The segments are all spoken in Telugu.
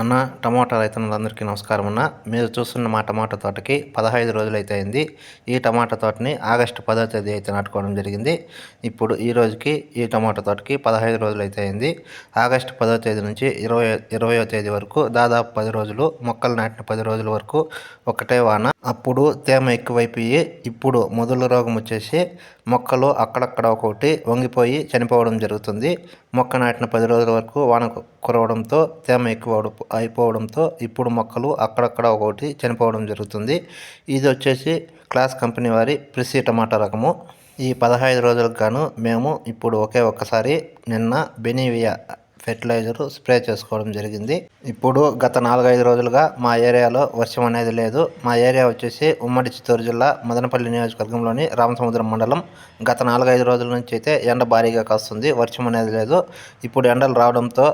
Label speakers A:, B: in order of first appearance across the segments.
A: అన్న టమాటా రైతులందరికీ నమస్కారం అన్న. మీరు చూస్తున్న మా టమాటా తోటకి పదహైదు రోజులు అయితే అయింది. ఈ టమాటా తోటని ఆగస్టు పదో తేదీ అయితే నాటుకోవడం జరిగింది. ఇప్పుడు ఈ రోజుకి ఈ టమాటా తోటకి పదహైదు రోజులు అయితే అయింది. ఆగస్టు పదో తేదీ నుంచి ఇరవై ఇరవయో తేదీ వరకు దాదాపు పది రోజులు మొక్కలు నాటిన పది రోజుల వరకు ఒకటే వాన. అప్పుడు తేమ ఎక్కువైపోయి ఇప్పుడు మొదలు రోగం వచ్చేసి మొక్కలు అక్కడక్కడ ఒకటి వంగిపోయి చనిపోవడం జరుగుతుంది. మొక్క నాటిన పది రోజుల వరకు వాన కురవడంతో తేమ ఎక్కువ అయిపోవడంతో ఇప్పుడు మొక్కలు అక్కడక్కడ ఒకటి చనిపోవడం జరుగుతుంది. ఇది వచ్చేసి క్లాస్ కంపెనీ వారి ప్రిసి టమాటా రకము. ఈ పదహైదు రోజులకు గాను మేము ఇప్పుడు ఒకే ఒక్కసారి నిన్న బెనీవియా ఫెర్టిలైజర్ స్ప్రే చేసుకోవడం జరిగింది. ఇప్పుడు గత నాలుగైదు రోజులుగా మా ఏరియాలో వర్షం అనేది లేదు. మా ఏరియా వచ్చేసి ఉమ్మడి చిత్తూరు జిల్లా మదనపల్లి నియోజకవర్గంలోని రామసముద్రం మండలం. గత నాలుగైదు రోజుల నుంచి అయితే ఎండ భారీగా కాస్తుంది. వర్షం అనేది లేదు. ఇప్పుడు ఎండలు రావడంతో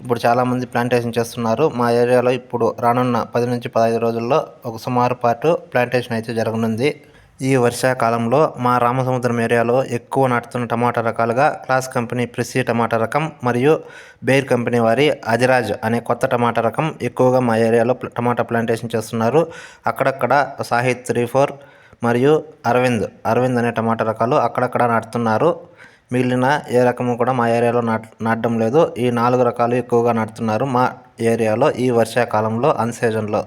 A: ఇప్పుడు చాలామంది ప్లాంటేషన్ చేస్తున్నారు. మా ఏరియాలో ఇప్పుడు రానున్న పది నుంచి పదహైదు రోజుల్లో ఒక సుమారు పాటు ప్లాంటేషన్ అయితే జరగనుంది. ఈ వర్షాకాలంలో మా రామసముద్రం ఏరియాలో ఎక్కువ నాటుతున్న టమాటా రకాలుగా క్లాస్ కంపెనీ ప్రెస్సీ టమాటా రకం మరియు బెయిర్ కంపెనీ వారి అధిరాజ్ అనే కొత్త టమాటా రకం ఎక్కువగా మా ఏరియాలో టమాటా ప్లాంటేషన్ చేస్తున్నారు. అక్కడక్కడ సాహిత్ త్రీ ఫోర్ మరియు అరవింద్ అరవింద్ అనే టమాటా రకాలు అక్కడక్కడ నాటుతున్నారు. మిగిలిన ఏ రకము కూడా మా ఏరియాలో నాట్ నాటడం లేదు. ఈ నాలుగు రకాలు ఎక్కువగా నాటుతున్నారు మా ఏరియాలో ఈ వర్షాకాలంలో అన్ సీజన్లో.